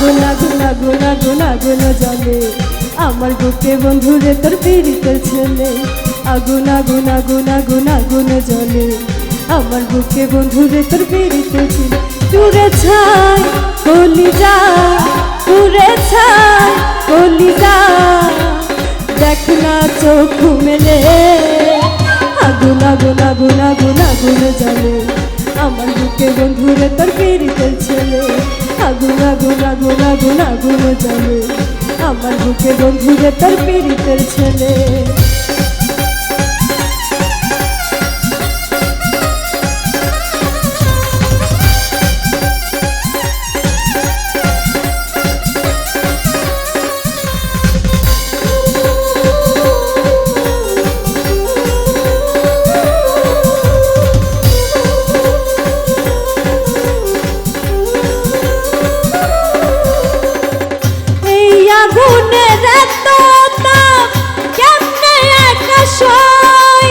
আগুন আগুন আগুন জ্বলে আমার বুকে বন্ধুরে তোর পীড়িতের ছেলে। আগুন আগুন আগুন আগুন আগুন জ্বলে আমার বুকে বন্ধুরে তোর পীড়িতের ছেলে। দূরে ছাই কলি যা, দূরে ছাই কলি যা। দেখ না চোখ মেলে। আগুন আগুন আগুন আগুন আগুন জ্বলে আমার বুকে বন্ধুরে তোর পীড়িতের ছেলে। আগুন আগুন আগুন আগুন আগুন জ্বলে আমার বুকে বন্ধুরে তার পীড়িতের ছেলে। আগুনের কেমনে সই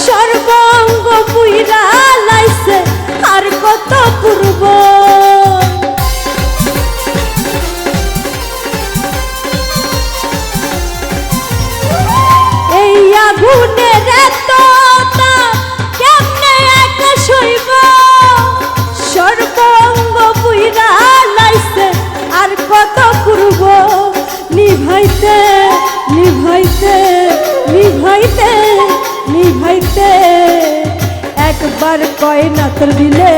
সর্বঙ্গ পুইরা লাইছে আর কত পূর্ব একবার কয় না তোর দিলে?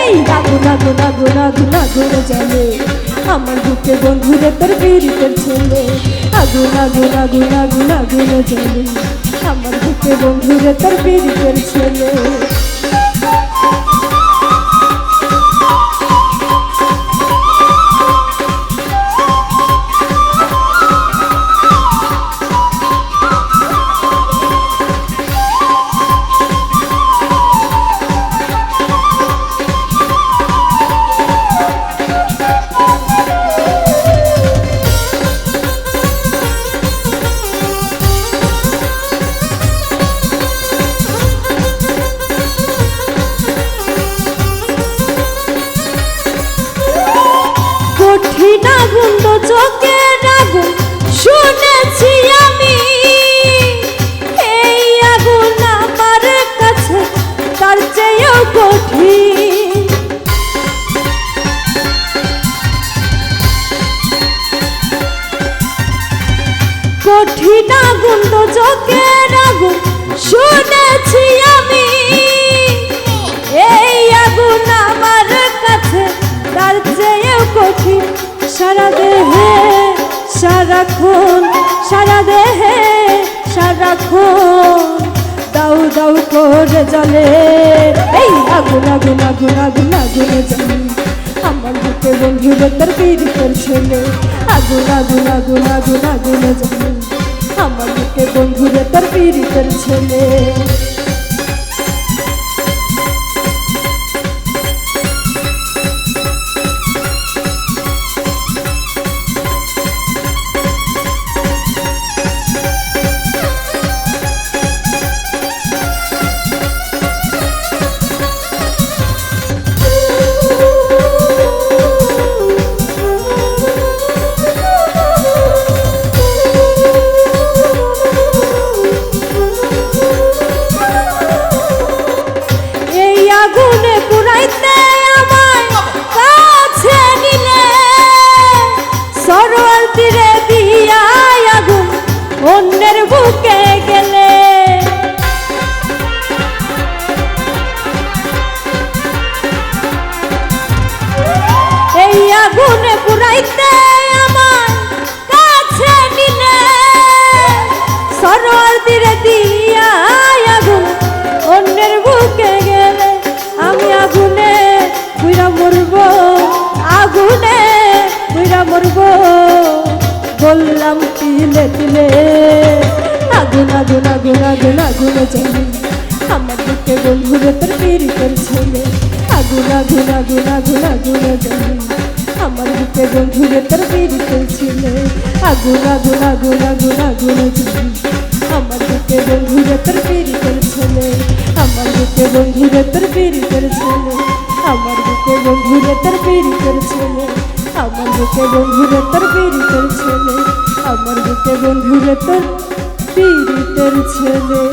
এই, নাগু নাগু নাগু নাগু আগুন জানে আমার বুকে বন্ধুরে তোর বীরিতের ছেলে। আগু নাগু নাগু নাগু আগুন জানে আমার বুকে বন্ধুরে তোর বীরিতের ছেলে। কঠিন আগুন তো চোখের আগুন, শুনেছি আমি। এই আগুন আমার কাছে, তার চেয়েও কঠিন। কঠিন আগুন তো চোখের আগুন, শুনেছি আমি। সারাক্ষণ, সারা দেহে সারাক্ষণ। দাউ দাউ করে জলে। এই, আগুন আগুন আগুন আগুন আগুন আমার বুকে বন্ধুরে তোর পীড়িতের ছেলে। আগুন আগুন আগুন আগুন আগুন আমার বুকে বন্ধুরে তোর পীড়িতের ছেলে। অন্যের বুকে গেলে। এই আগুনে পুরাইতে আমায় কাছে নিলে সরল তীরে দিয়া আগুন অন্যের বুকে গেলে। আমি আগুনে বুইরা মরব, আগুনে বুইরা মরব। বললাম আগুন আগুন আগুন আগুন আগুন চলে আমার বুকে বন্ধুরে তোর পীড়িতের ছেলে। আগুন আগুন আগুন আগুন আগুন চলে আমার বুকে বন্ধুরে তোর পীড়িতের ছেলে। আগুন আগুন আগুন আগুন আগুন চলে আমার বুকে বন্ধুরে তোর পীড়িতের ছেলে। আমার বুকে বন্ধুরে তোর পীড়িতের ছেলে। আমার বুকে বন্ধুরে তোর পীড়িতের ছেলে। আমার বুকে বন্ধুরে তোর পীড়িতের ছেলে। আমার বুকে বন্ধুরে তোর পীড়িতের ছেলে।